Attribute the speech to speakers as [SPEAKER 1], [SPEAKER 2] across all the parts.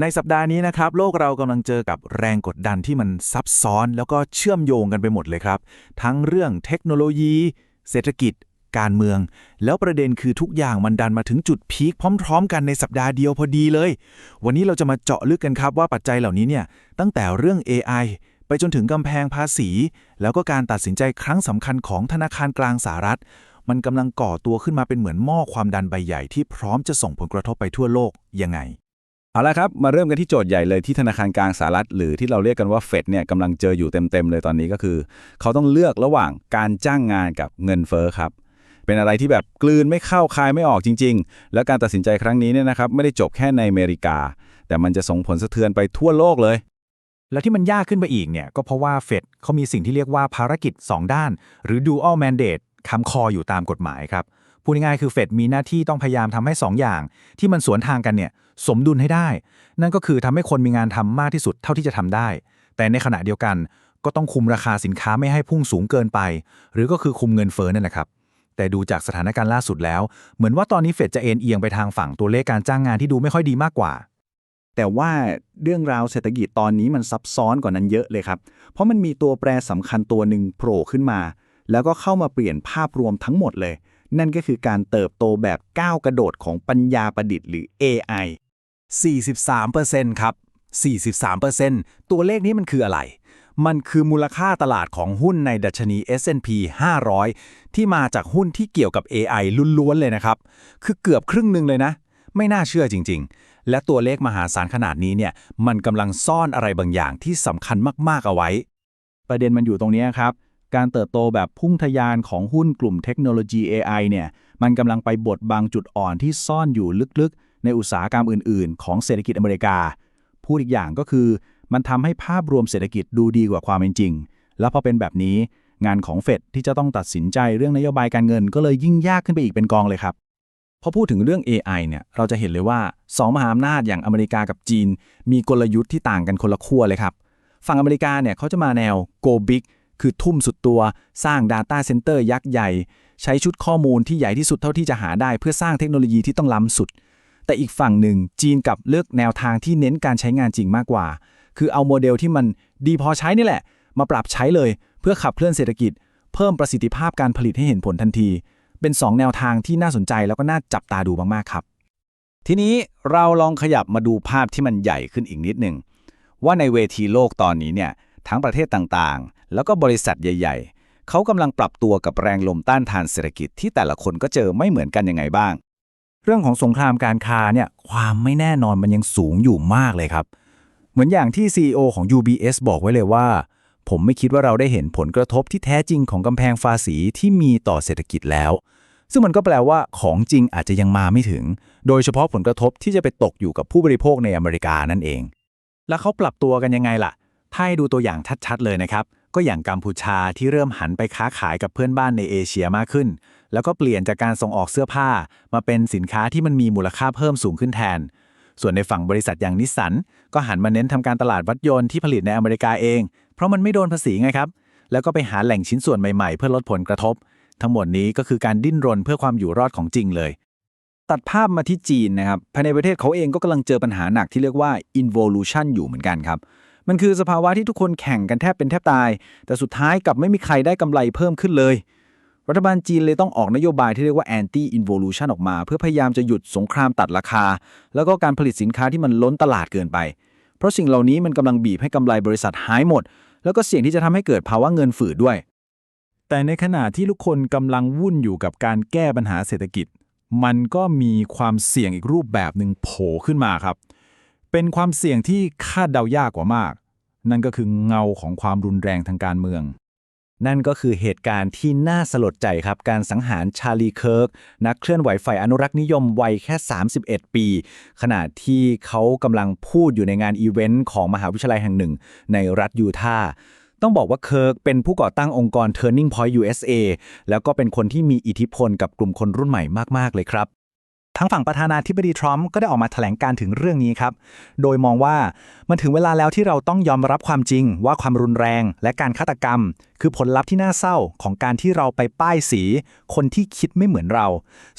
[SPEAKER 1] ในสัปดาห์นี้นะครับโลกเรากำลังเจอกับแรงกดดันที่มันซับซ้อน แล้วก็เชื่อมโยงกันไปหมดเลยครับ ทั้งเรื่องเทคโนโลยี เศรษฐกิจ การเมือง แล้วประเด็นคือทุกอย่างมันดันมาถึงจุดพีคพร้อม ๆ กันในสัปดาห์เดียวพอดีเลย วันนี้เราจะมาเจาะลึกกันครับว่าปัจจัยเหล่านี้เนี่ยตั้งแต่เรื่อง AI ไปจนถึงกำแพงภาษี แล้วก็การตัดสินใจครั้งสำคัญของธนาคารกลางสหรัฐ มันกำลังก่อตัวขึ้นมาเป็นเหมือนหม้อความดันใบใหญ่ที่พร้อมจะส่งผลกระทบไปทั่วโลกยังไง
[SPEAKER 2] เอาละครับ มาเริ่มกันที่โจทย์ใหญ่เลยที่ธนาคารกลางสหรัฐหรือที่เราเรียกกันว่าเฟดเนี่ยกำลังเจออยู่เต็มๆเลยตอนนี้ก็คือ เขาต้องเลือกระหว่างการจ้างงานกับเงินเฟ้อครับ เป็นอะไรที่แบบกลืนไม่เข้าคายไม่ออกจริง ๆ แล้วการตัดสินใจครั้งนี้เนี่ยนะครับไม่ได้จบแค่ในอเมริกา แต่มันจะส่งผลสะเทือนไปทั่วโลกเลย
[SPEAKER 3] แล้วที่มันยากขึ้นไปอีกเนี่ยก็เพราะว่าเฟดเขามีสิ่งที่เรียกว่าภารกิจ 2 ด้าน หรือ dual mandate คำคออยู่ตามกฎหมายครับ พูดง่ายๆคือเฟดมีหน้าที่ต้องพยายามทำให้ 2 อย่าง ที่มันสวนทางกันเนี่ยสมดุลให้ได้ นั่นก็คือทำให้คนมีงานทำมากที่สุดเท่าที่จะทำได้ แต่ในขณะเดียวกันก็ต้องคุมราคาสินค้าไม่ให้พุ่งสูงเกินไป หรือก็คือคุมเงินเฟ้อนั่นแหละครับแต่ดูจากสถานการณ์ล่าสุดแล้ว เหมือนว่าตอนนี้เฟดจะเอ็นเอียงไปทางฝั่งตัวเลขการจ้างงานที่ดูไม่ค่อยดีมากกว่า
[SPEAKER 4] แต่ว่าเรื่องราวเศรษฐกิจตอนนี้มันซับซ้อนกว่านั้นเยอะเลยครับ เพราะมันมีตัวแปรสำคัญตัวหนึ่งโผล่ขึ้นมา แล้วก็เข้ามาเปลี่ยนภาพรวมทั้งหมดเลย นั่นก็คือการเติบโตแบบก้าวกระโดดของปัญญาประดิษฐ์หรือ AI
[SPEAKER 5] 43%ครับ 43%ตัวเลขนี้มันคืออะไร มันคือมูลค่าตลาดของหุ้นในดัชนี S&P 500 ที่มาจากหุ้นที่เกี่ยวกับ AI ล้วนๆเลยนะครับ คือเกือบครึ่งหนึ่งเลยนะ ไม่น่าเชื่อจริง ๆ และตัวเลขมหาศาลขนาดนี้เนี่ย มันกำลังซ่อนอะไรบางอย่างที่สำคัญมากๆเอาไว้
[SPEAKER 4] ประเด็นมันอยู่ตรงนี้ครับ การเติบโตแบบพุ่งทะยานของหุ้นกลุ่มเทคโนโลยี AI เนี่ยมันกำลังไปบดบังจุดอ่อนที่ซ่อนอยู่ลึกๆ ในอุตสาหกรรมอื่น ๆ ของเศรษฐกิจอเมริกา พูดอีกอย่างก็คือ มันทำให้ภาพรวมเศรษฐกิจดูดีกว่าความเป็นจริง แล้วพอเป็นแบบนี้งานของเฟดที่จะต้องตัดสินใจเรื่องนโยบายการเงิน ก็เลยยิ่งยากขึ้นไปอีกเป็นกองเลยครับ
[SPEAKER 2] พอพูดถึงเรื่อง AI เนี่ยเราจะเห็นเลยว่า 2 มหาอำนาจอย่างอเมริกากับจีน มีกลยุทธ์ที่ต่างกันคนละขั้วเลยครับ ฝั่งอเมริกาเนี่ยเขาจะมาแนว go big คือทุ่มสุดตัวสร้าง Data Center ยักษ์ใหญ่ ใช้ชุดข้อมูลที่ใหญ่ที่สุดเท่าที่จะหาได้ เพื่อสร้างเทคโนโลยีที่ต้องล้ำสุด แต่อีกฝั่งหนึ่งจีนกับเลือกแนวทางที่เน้นการใช้งานจริงมากกว่า คือเอาโมเดลที่มันดีพอใช้นี่แหละ มาปรับใช้เลย เพื่อขับเคลื่อนเศรษฐกิจ เพิ่มประสิทธิภาพการผลิตให้เห็นผลทันที เป็น 2 แนวทางที่น่าสนใจแล้วก็น่าจับตาดูมากๆครับ
[SPEAKER 5] ทีนี้เราลองขยับมาดูภาพที่มันใหญ่ขึ้นอีกนิดหนึ่งว่าในเวทีโลกตอนนี้เนี่ยทั้งประเทศต่างๆ แล้วก็บริษัทใหญ่ ๆ เขากำลังปรับตัวกับแรงลมต้านทานเศรษฐกิจที่แต่ละคนก็เจอไม่เหมือนกันยังไงบ้าง
[SPEAKER 3] เรื่องของสงครามการค้าเนี่ยความไม่แน่นอนมันยังสูงอยู่มากเลยครับ เหมือนอย่างที่ CEO ของ UBS บอกไว้เลยว่า ผมไม่คิดว่าเราได้เห็นผลกระทบที่แท้จริงของกำแพงภาษีที่มีต่อเศรษฐกิจแล้ว ซึ่งมันก็แปลว่าของจริงอาจจะยังมาไม่ถึง โดยเฉพาะผลกระทบที่จะไปตกอยู่กับผู้บริโภคในอเมริกานั่นเอง แล้วเขาปรับตัวกันยังไงล่ะถ้าให้ดูตัวอย่างชัดๆเลยนะครับ ก็อย่างกัมพูชาที่เริ่มหันไปค้าขายกับเพื่อนบ้านในเอเชียมากขึ้น แล้วก็เปลี่ยนจากการส่งออกเสื้อผ้า มาเป็นสินค้าที่มันมีมูลค่าเพิ่มสูงขึ้นแทน ส่วนในฝั่งบริษัทอย่างนิสสันก็หันมาเน้นทำการตลาดรถยนต์ที่ผลิตในอเมริกาเอง เพราะมันไม่โดนภาษีไงครับ แล้วก็ไปหาแหล่งชิ้นส่วนใหม่ๆ เพื่อลดผลกระทบ ทั้งหมดนี้ก็คือการดิ้นรนเพื่อความอยู่รอดของจริงเลย
[SPEAKER 2] ตัดภาพมาที่จีนนะครับภายในประเทศเขาเองก็กำลังเจอปัญหาหนักที่เรียกว่า involution อยู่เหมือนกันครับ มันคือสภาวะที่ทุกคนแข่งกันแทบเป็นแทบตาย แต่สุดท้ายกลับไม่มีใครได้กำไรเพิ่มขึ้นเลย รัฐบาลจีนเลยต้องออกนโยบายที่เรียกว่า anti involution ออกมา เพื่อพยายามจะหยุดสงครามตัดราคา แล้วก็การผลิตสินค้าที่มันล้นตลาดเกินไป เพราะสิ่งเหล่านี้มันกำลังบีบให้กำไรบริษัทหายหมด แล้วก็เสี่ยงที่จะทำให้เกิดภาวะเงินฝืดด้วย
[SPEAKER 3] แต่ในขณะที่ทุกคนกำลังวุ่นอยู่กับการแก้ปัญหาเศรษฐกิจ มันก็มีความเสี่ยงอีกรูปแบบหนึ่งโผล่ขึ้นมาครับ เป็นความเสี่ยงที่คาดเดายากกว่ามาก นั่นก็คือเงาของความรุนแรงทางการเมือง
[SPEAKER 5] นั่นก็คือเหตุการณ์ที่น่าสลดใจครับ การสังหารชาลีเคิร์ก นักเคลื่อนไหวฝ่ายอนุรักษ์นิยมวัยแค่ 31 ปี ขณะที่เขากำลังพูดอยู่ในงานอีเวนต์ของมหาวิทยาลัยแห่งหนึ่ง ในรัฐยูทาห์ต้องบอกว่าเคิร์กเป็นผู้ก่อตั้งองค์กร Turning Point USA แล้วก็เป็นคนที่มีอิทธิพลกับกลุ่มคนรุ่นใหม่มาก ๆ เลยครับ
[SPEAKER 3] ทั้งฝั่งประธานาธิบดีทรัมป์ก็ได้ออกมาแถลงการถึงเรื่องนี้ครับ โดยมองว่ามันถึงเวลาแล้วที่เราต้องยอมรับความจริง ว่าความรุนแรง และการฆาตกรรม คือผลลัพธ์ที่น่าเศร้าของการที่เราไปป้ายสี คนที่คิดไม่เหมือนเรา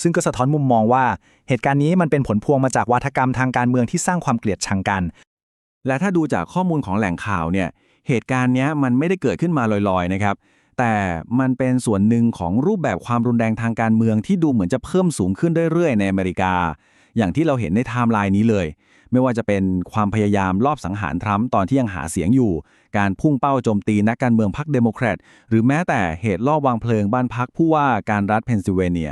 [SPEAKER 3] ซึ่งก็สะท้อนมุมมองว่า เหตุการณ์นี้มันเป็นผลพวงมาจากวาทกรรมทางการเมืองที่สร้างความเกลียดชังกัน
[SPEAKER 2] และถ้าดูจากข้อมูลของแหล่งข่าวเนี่ยเหตุการณ์นี้มันไม่ได้เกิดขึ้นมาลอยๆนะครับ แต่มันเป็นส่วนหนึ่งของรูปแบบความรุนแรงทางการเมืองที่ดูเหมือนจะเพิ่มสูงขึ้นเรื่อยๆ ในอเมริกา อย่างที่เราเห็นในไทม์ไลน์นี้เลย ไม่ว่าจะเป็นความพยายามลอบสังหารทรัมป์ตอนที่ยังหาเสียงอยู่ การพุ่งเป้าโจมตีนักการเมืองพรรคเดโมแครตหรือแม้แต่เหตุลอบวางเพลิงบ้านพักผู้ว่าการรัฐเพนซิลเวเนีย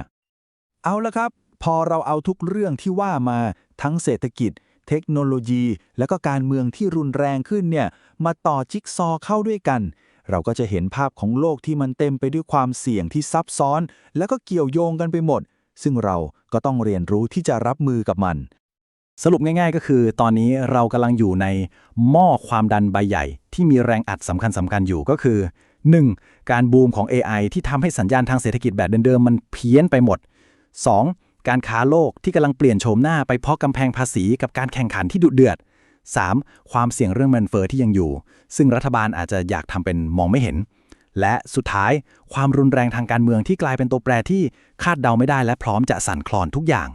[SPEAKER 4] เอาละครับ พอเราเอาทุกเรื่องที่ว่ามาทั้งเศรษฐกิจ เทคโนโลยี และก็การเมืองที่รุนแรงขึ้นเนี่ยมาต่อจิ๊กซอเข้าด้วยกัน เราก็จะเห็นภาพของโลกที่มันเต็มไปด้วยความเสี่ยงที่ซับซ้อน แล้วก็เกี่ยวโยงกันไปหมด ซึ่งเราก็ต้องเรียนรู้ที่จะรับมือกับมัน
[SPEAKER 3] สรุปง่าย ๆ ก็คือ ตอนนี้เรากำลังอยู่ในหม้อความดันใบใหญ่ ที่มีแรงอัดสำคัญสำคัญอยู่ก็คือ 1. การบูมของ AI ที่ทำให้สัญญาณทางเศรษฐกิจแบบเดิมๆมันเพี้ยนไปหมด 2. การค้าโลกที่กำลังเปลี่ยนโฉมหน้าไปเพราะกำแพงภาษีกับการแข่งขันที่ดุเดือด 3. ความเสี่ยงเรื่องเงินเฟอ้อที่ยังอยู่ ซึ่งรัฐบาลอาจจะอยากทำเป็นมองไม่เห็น และสุดท้ายความรุนแรงทางการเมืองที่กลายเป็นตัวแปรที่คาดเดาไม่ได้และพร้อมจะสั่นคลอนทุกอย่าง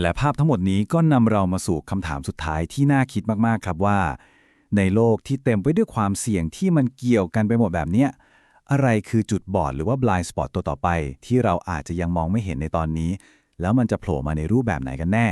[SPEAKER 2] และภาพทั้งหมดนี้ก็นำเรามาสู่คำถามสุดท้ายที่น่าคิดมากๆครับว่า ในโลกที่เต็มไปด้วยความเสี่ยงที่มันเกี่ยวกันไปหมดแบบเนี้ยอะไรคือจุดบอดหรือว่า blind spot ตัวต่อไป ที่เราอาจจะยังมองไม่เห็นในตอนนี้ แล้วมันจะโผล่มาในรูปแบบไหนกันแน่